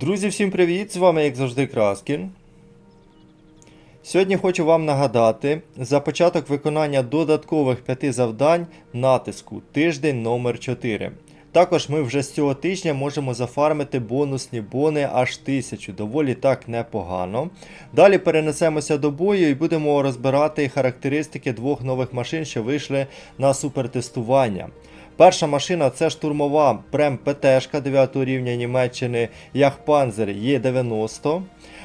Друзі, всім привіт! З вами, як завжди, Краскін. Сьогодні хочу вам нагадати за початок виконання додаткових п'яти завдань натиску тиждень номер 4 Також ми вже з цього тижня можемо зафармити бонусні бони аж 1000, доволі так непогано. Далі перенесемося до бою і будемо розбирати характеристики двох нових машин, що вийшли на супертестування. Перша машина це штурмова Прем ПТ 9 рівня Німеччини Яхпанзер Є90.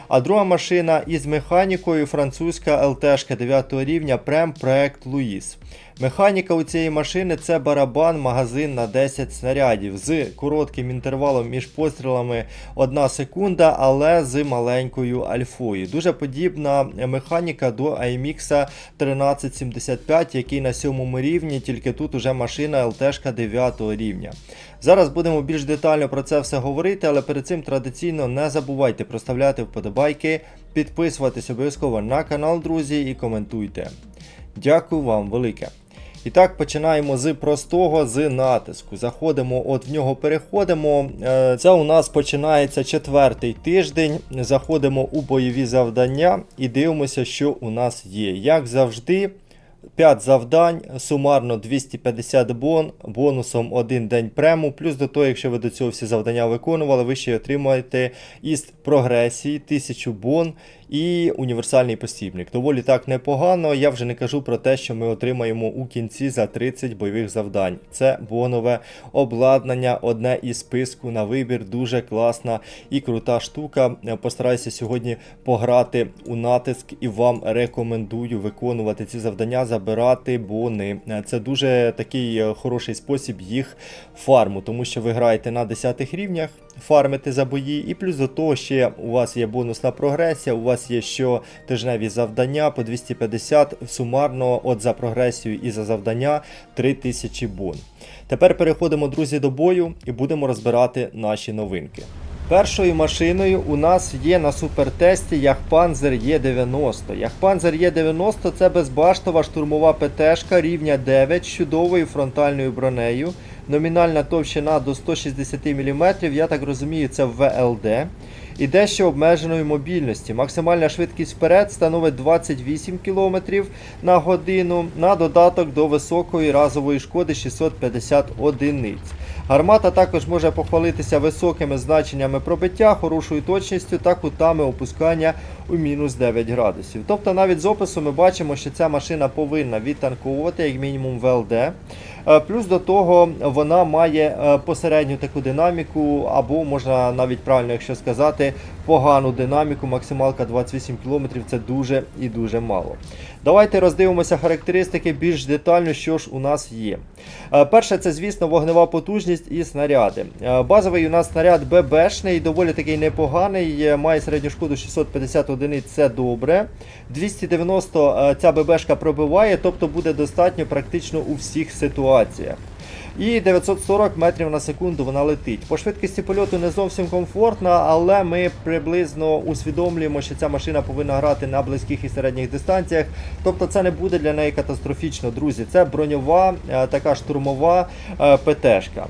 А друга машина із механікою французька ЛТшка 9 рівня Прем Проект Луїс. Механіка у цієї машини це барабан, магазин на 10 снарядів з коротким інтервалом між пострілами 1 секунда, але з маленькою альфою. Дуже подібна механіка до IMX 1375, який на 7 рівні, тільки тут уже машина ЛТшка 9 рівня. Зараз будемо більш детально про це все говорити, але перед цим традиційно не забувайте проставляти вподобайки, підписуватись обов'язково на канал, друзі, і коментуйте. Дякую вам велике. І так, починаємо з простого, з натиску. Заходимо, от в нього переходимо. Е, Це у нас починається четвертий тиждень. Заходимо у бойові завдання і дивимося, що у нас є. Як завжди, 5 завдань, сумарно 250 бон, бонусом 1 день прему. Плюс до того, якщо ви до цього всі завдання виконували, ви ще й отримаєте із прогресії 1000 бон і універсальний посібник. Доволі так непогано. Я вже не кажу про те, що ми отримаємо у кінці за 30 бойових завдань. Це бонове обладнання, одне із списку на вибір. Дуже класна і крута штука. Постараюся сьогодні пограти у натиск і вам рекомендую виконувати ці завдання, забирати бони. Це дуже такий е, хороший спосіб їх фарму, тому що ви граєте на 10 рівнях, фармите за бої, і плюс до того ще у вас є бонусна прогресія, у вас є щотижневі завдання по 250 сумарно от за прогресію і за завдання 3000 бон. Тепер переходимо, друзі, до бою і будемо розбирати наші новинки. Першою машиною у нас є на супертесті Яхпанзер Є90. Яхпанзер Є90 це безбаштова штурмова ПТшка рівня 9 з чудовою фронтальною бронею. Номінальна товщина до 160 мм, я так розумію, це ВЛД. І дещо обмеженої мобільності. Максимальна швидкість вперед становить 28 км на годину на додаток до високої разової шкоди 650 одиниць. Гармата також може похвалитися високими значеннями пробиття, хорошою точністю та кутами опускання у мінус 9 градусів. Тобто навіть з опису ми бачимо, що ця машина повинна відтанковувати як мінімум ВЛД. Е, Плюс до того вона має е, посередню таку динаміку, або можна навіть правильно, якщо сказати, погану динаміку. Максималка 28 км це дуже і дуже мало. Давайте роздивимося характеристики більш детально, що ж у нас є. Е, Перше, це, звісно, вогнева потужність і снаряди. Базовий у нас снаряд ББшний, доволі такий непоганий, має середню шкоду 650 одиниць, це добре. 290 е, ця ББшка пробиває, тобто буде достатньо практично у всіх ситуаціях. І 940 метрів на секунду вона летить. По швидкості польоту не зовсім комфортна, але ми приблизно усвідомлюємо, що ця машина повинна грати на близьких і середніх дистанціях. Тобто це не буде для неї катастрофічно, друзі. Це броньова, е, така штурмова е, ПТшка.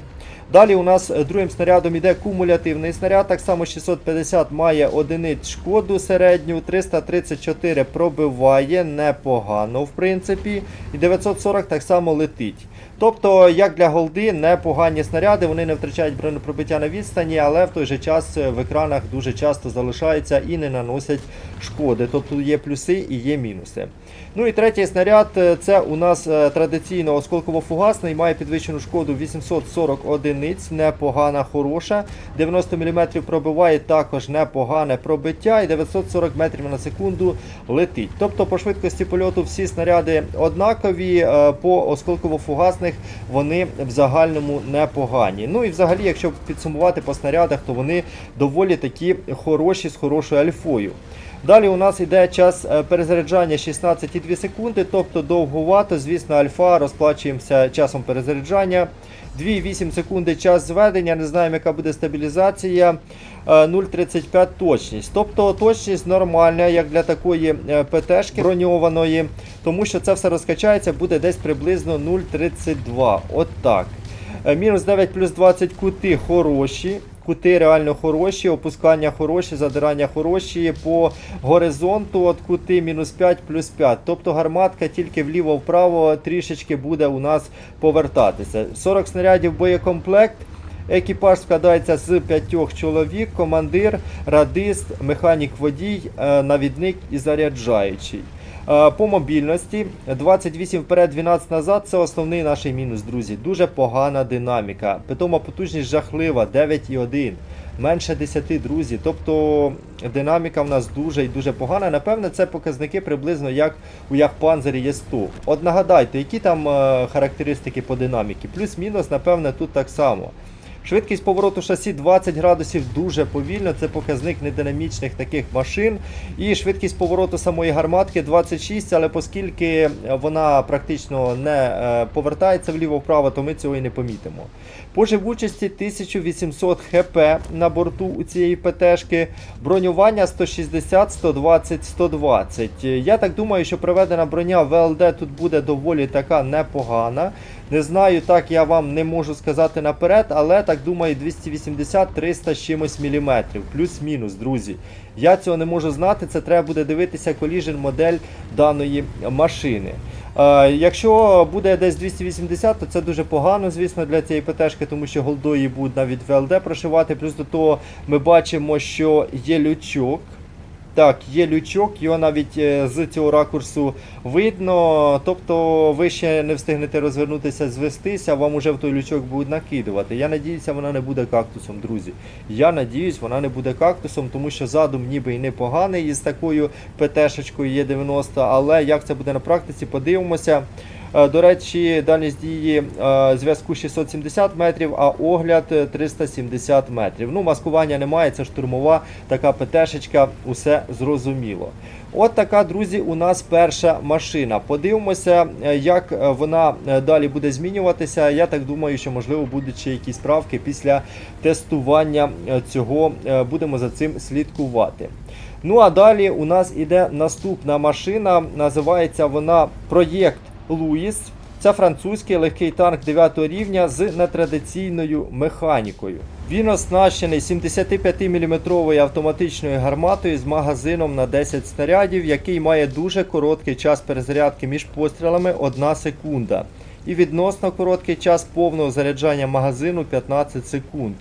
Далі у нас е, другим снарядом іде кумулятивний снаряд. Так само 650 має одиниць шкоду середню, 334 пробиває непогано, в принципі. І 940 так само летить. Тобто, як для голди, непогані снаряди, вони не втрачають бронепробиття на відстані, але в той же час е, в екранах дуже часто залишаються і не наносять шкоди. Тобто є плюси і є мінуси. Ну і третій снаряд е, це у нас е, традиційно осколково-фугасний, має підвищену шкоду 840 одиниць, непогана, хороша. 90 мм пробиває також непогане пробиття і 940 метрів на секунду летить. Тобто по швидкості польоту всі снаряди однакові, е, по осколково-фугасних вони в загальному непогані. Ну і взагалі, якщо підсумувати по снарядах, то вони доволі такі хороші з хорошою альфою. Далі у нас йде час е, перезаряджання 16,2 секунди, тобто довгувато. Звісно, альфа розплачуємося часом перезаряджання. 2,8 секунди час зведення, не знаємо, яка буде стабілізація. Е, 0,35 точність. Тобто точність нормальна, як для такої е, ПТшки броньованої, тому що це все розкачається, буде десь приблизно 0,32. От так. Е, Мінус 9 плюс 20 кути хороші. Кути реально хороші, опускання хороші, задирання хороші. По горизонту от кути мінус 5 плюс 5. Тобто гарматка тільки вліво-вправо трішечки буде у нас повертатися. 40 снарядів боєкомплект. Екіпаж складається з п'ятьох чоловік: командир, радист, механік водій, е, навідник і заряджаючий. Е, По мобільності 28 вперед, 12 назад це основний наш мінус, друзі. Дуже погана динаміка. Питома потужність жахлива, 9,1. Менше 10, друзі. Тобто динаміка в нас дуже і дуже погана. Напевне, це показники приблизно як у Яхпанзері є 100. От нагадайте, які там е, характеристики по динаміки. Плюс-мінус, напевне, тут так само. Швидкість повороту шасі 20 градусів дуже повільно, це показник нединамічних таких машин. І швидкість повороту самої гарматки 26, але оскільки вона практично не е, повертається вліво-вправо, то ми цього і не помітимо. По живучості 1800 хп на борту у цієї ПТшки, бронювання 160, 120, 120. Я так думаю, що проведена броня ВЛД тут буде доволі така непогана. Не знаю, так я вам не можу сказати наперед, але так думаю, 280-300 з чимось міліметрів, плюс-мінус, друзі. Я цього не можу знати, це треба буде дивитися коліжен модель даної машини. Е, якщо буде десь 280, то це дуже погано, звісно, для цієї ПТшки, тому що голдої будуть навіть ВЛД прошивати. Плюс до того ми бачимо, що є лючок. Так, є лючок, його навіть е, з цього ракурсу видно. Тобто ви ще не встигнете розвернутися, звестися, вам уже в той лючок будуть накидувати. Я надіюся, вона не буде кактусом, друзі. Я надіюсь, вона не буде кактусом, тому що задум ніби і непоганий із такою ПТшечкою є 90, але як це буде на практиці, подивимося. Е, До речі, дальність дії е, зв'язку 670 метрів, а огляд е, 370 метрів. Ну, маскування немає, це штурмова така ПТшечка, усе зрозуміло. От така, друзі, у нас перша машина. Подивимося, е, як вона далі буде змінюватися. Я так думаю, що можливо будуть ще якісь правки після тестування цього. Будемо за цим слідкувати. Ну а далі у нас іде наступна машина. Називається вона проєкт Луїс. Це французький легкий танк 9 рівня з нетрадиційною механікою. Він оснащений 75-мм автоматичною гарматою з магазином на 10 снарядів, який має дуже короткий час перезарядки між пострілами 1 секунда. І відносно короткий час повного заряджання магазину 15 секунд.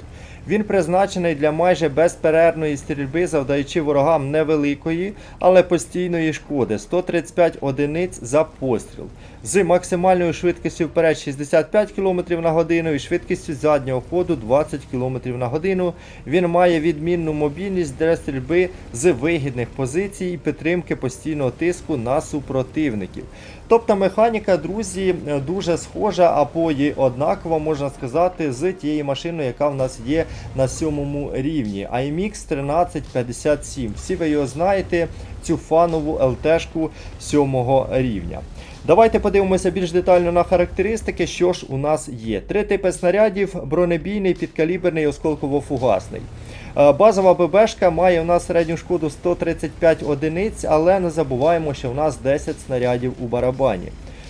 Він призначений для майже безперервної стрільби, завдаючи ворогам невеликої, але постійної шкоди 135 одиниць за постріл. З максимальною швидкістю вперед 65 км на годину і швидкістю заднього ходу 20 км на годину. Він має відмінну мобільність для стрільби з вигідних позицій і підтримки постійного тиску на супротивників. Тобто механіка, друзі, дуже схожа, або є однакова, можна сказати, з тією машиною, яка в нас є на сьомому рівні. IMX 1357. Всі ви його знаєте, цю фанову ЛТшку сьомого рівня. Давайте подивимося більш детально на характеристики, що ж у нас є. Три типи снарядів: бронебійний, підкаліберний, осколково-фугасний. Е, Базова ББшка має у нас середню шкоду 135 одиниць, але не забуваємо, що у нас 10 снарядів у барабані.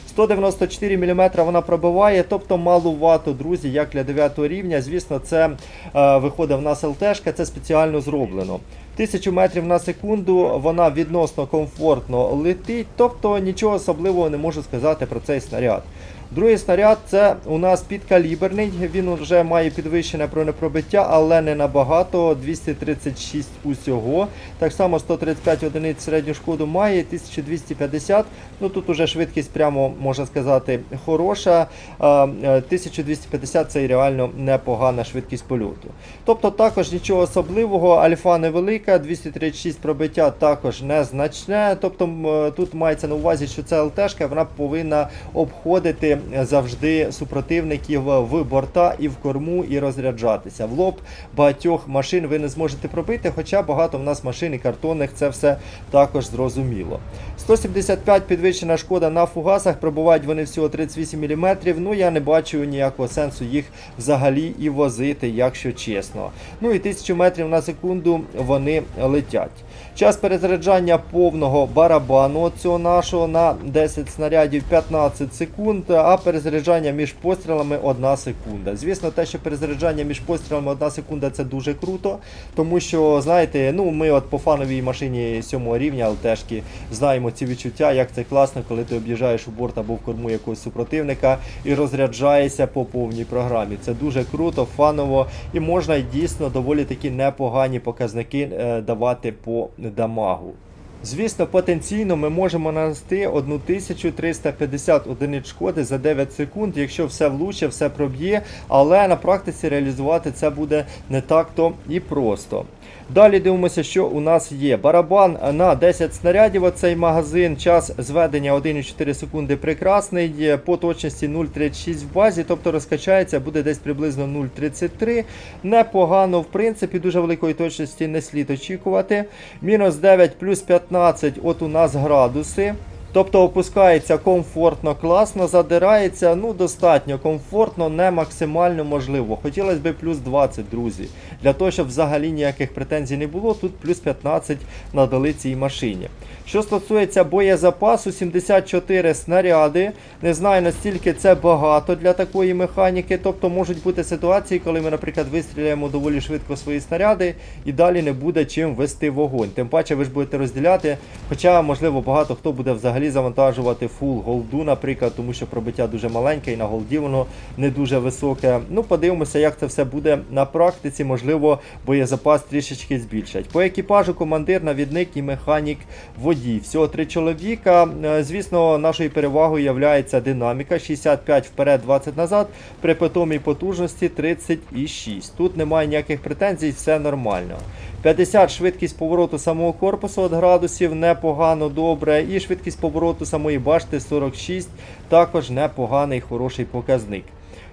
194 мм вона пробиває, тобто малувато, друзі, як для 9 рівня. Звісно, це е, виходить в нас ЛТшка, це спеціально зроблено. 1000 метрів на секунду вона відносно комфортно летить, тобто нічого особливого не можу сказати про цей снаряд. Другий снаряд це у нас підкаліберний, він вже має підвищене бронепробиття, але не набагато, 236 усього. Так само 135 одиниць середню шкоду має, 1250. Ну тут уже швидкість прямо можна сказати хороша. Е, 1250 це і реально непогана швидкість польоту. Тобто також нічого особливого, альфа невелика, 236 пробиття також незначне. Тобто е, тут мається на увазі, що це ЛТшка, вона повинна обходити завжди супротивників в борта і в корму і розряджатися. В лоб багатьох машин ви не зможете пробити, хоча багато в нас машин і картонних це все також зрозуміло. 175 підвищена шкода на фугасах, пробувають вони всього 38 мм. Ну я не бачу ніякого сенсу їх взагалі і возити, якщо чесно. Ну і 1000 метрів на секунду вони летять. Час перезаряджання повного барабану цього нашого на 10 снарядів 15 секунд, а перезаряджання між пострілами 1 секунда. Звісно, те, що перезаряджання між пострілами 1 секунда це дуже круто, тому що, знаєте, ну ми от по фановій машині 7 рівня ЛТшки знаємо ці відчуття, як це класно, коли ти об'їжджаєш у борт або в корму якогось супротивника і розряджаєшся по повній програмі. Це дуже круто, фаново і можна дійсно доволі такі непогані показники е, давати по дамагу. Звісно, потенційно ми можемо нанести 1350 одиниць шкоди за 9 секунд, якщо все влуче, все проб'є, але на практиці реалізувати це буде не так-то і просто. Далі дивимося, що у нас є. Барабан на 10 снарядів. Оцей магазин, час зведення 1,4 секунди прекрасний. По точності 0,36 в базі, тобто розкачається, буде десь приблизно 0,33. Непогано, в принципі, дуже великої точності не слід очікувати. Мінус 9 плюс 15, от у нас градуси. Тобто опускається комфортно, класно, задирається, ну достатньо комфортно, не максимально можливо. Хотілося б плюс 20, друзі. Для того, щоб взагалі ніяких претензій не було, тут плюс 15 надали цій машині. Що стосується боєзапасу, 74 снаряди. Не знаю настільки це багато для такої механіки. Тобто можуть бути ситуації, коли ми, наприклад, вистріляємо доволі швидко свої снаряди і далі не буде чим вести вогонь. Тим паче ви ж будете розділяти. Хоча, можливо, багато хто буде взагалі завантажувати фул голду, наприклад, тому що пробиття дуже маленьке і на голді воно не дуже високе. Ну, подивимося, як це все буде на практиці. Можливо, боєзапас трішечки збільшать. По екіпажу командир, навідник і механік водій. Всього три чоловіка. Е, Звісно, нашою перевагою є динаміка 65 вперед, 20 назад. При питомій потужності 36. Тут немає ніяких претензій, все нормально. 50 швидкість повороту самого корпусу від градусів, непогано добре. І швидкість повороту самої башти 46, також непоганий хороший показник.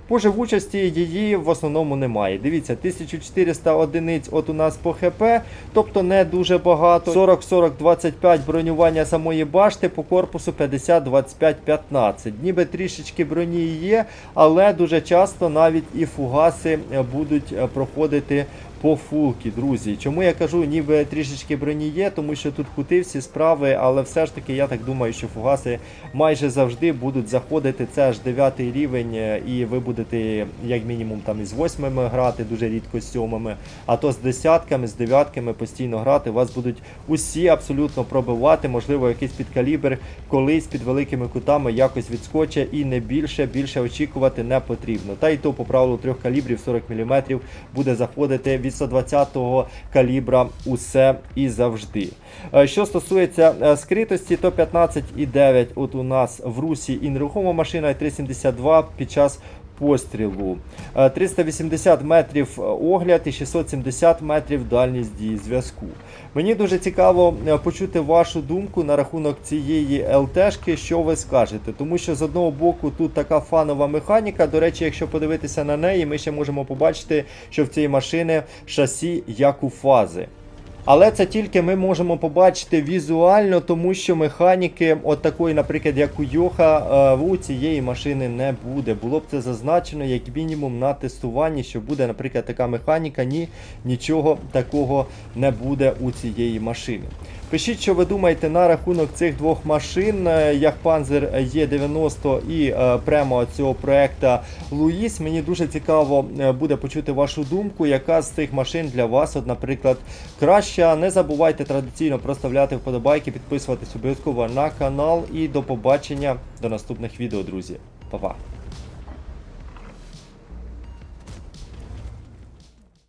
По живучості її в основному немає. Дивіться, 1400 одиниць от у нас по ХП, тобто не дуже багато. 40-40-25 бронювання самої башти, по корпусу 50-25-15. Ніби трішечки броні є, але дуже часто навіть і фугаси будуть проходити по фулки, друзі. Чому я кажу, ніби трішечки броні є, тому що тут кути всі справи, але все ж таки я так думаю, що фугаси майже завжди будуть заходити. Це аж 9 рівень, е, і ви будете як мінімум там із восьмими грати, дуже рідко з сьомими, а то з десятками, з дев'ятками постійно грати. Вас будуть усі абсолютно пробивати, можливо, якийсь підкалібр колись під великими кутами якось відскоче і не більше, більше очікувати не потрібно. Та й то по правилу трьох калібрів 40 мм буде заходити від 120-го калібра усе і завжди. Е, Що стосується е, скритості, то 15,9 от у нас в русі і нерухома машина, і 372 під час пострілу. Е, 380 метрів огляд і 670 метрів дальність дії зв'язку. Мені дуже цікаво е, почути вашу думку на рахунок цієї ЛТшки, що ви скажете. Тому що з одного боку тут така фанова механіка. До речі, якщо подивитися на неї, ми ще можемо побачити, що в цієї машини шасі як у фази. Але це тільки ми можемо побачити візуально, тому що механіки, от такої, наприклад, як у Йоха, е, у цієї машини не буде. Було б це зазначено як мінімум на тестуванні, що буде, наприклад, така механіка. Ні, нічого такого не буде у цієї машини. Пишіть, що ви думаєте на рахунок цих двох машин, е, як Panzer E90 і е, прямо цього проекта Луїс. Мені дуже цікаво буде почути вашу думку, яка з цих машин для вас, от, наприклад, краща. Не забувайте традиційно проставляти вподобайки, підписуватись обов'язково на канал і до побачення до наступних відео, друзі. Па-па!